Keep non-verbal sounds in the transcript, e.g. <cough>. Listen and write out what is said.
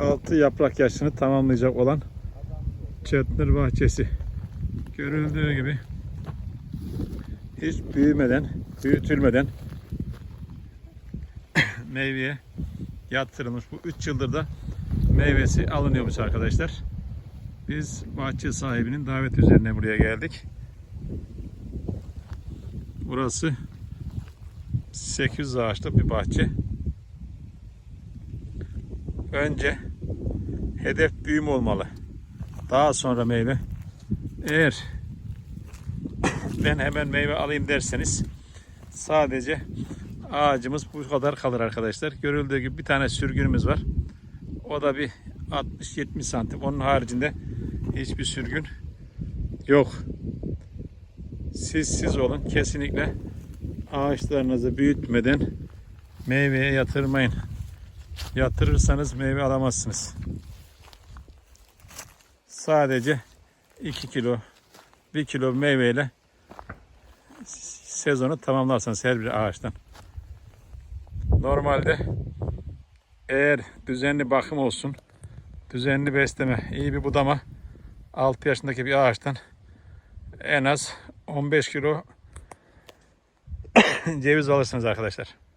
altı yaprak yaşını tamamlayacak olan Çötnür bahçesi. Görüldüğü gibi hiç büyümeden, büyütülmeden <coughs> meyveye yatırılmış. Bu 3 yıldır da meyvesi alınıyormuş arkadaşlar. Biz bahçe sahibinin davet üzerine buraya geldik. Burası 800 ağaçlık bir bahçe. Önce hedef büyüm olmalı. Daha sonra meyve. Eğer ben hemen meyve alayım derseniz sadece ağacımız bu kadar kalır arkadaşlar. Görüldüğü gibi bir tane sürgünümüz var. O da bir 60-70 santim. Onun haricinde hiçbir sürgün yok. Siz siz olun. Kesinlikle ağaçlarınızı büyütmeden meyveye yatırmayın. Yatırırsanız meyve alamazsınız. Sadece 2 kilo 1 kilo meyveyle sezonu tamamlarsanız her bir ağaçtan. Normalde eğer düzenli bakım olsun, düzenli besleme, iyi bir budama 6 yaşındaki bir ağaçtan en az 15 kilo <coughs> ceviz alırsınız arkadaşlar.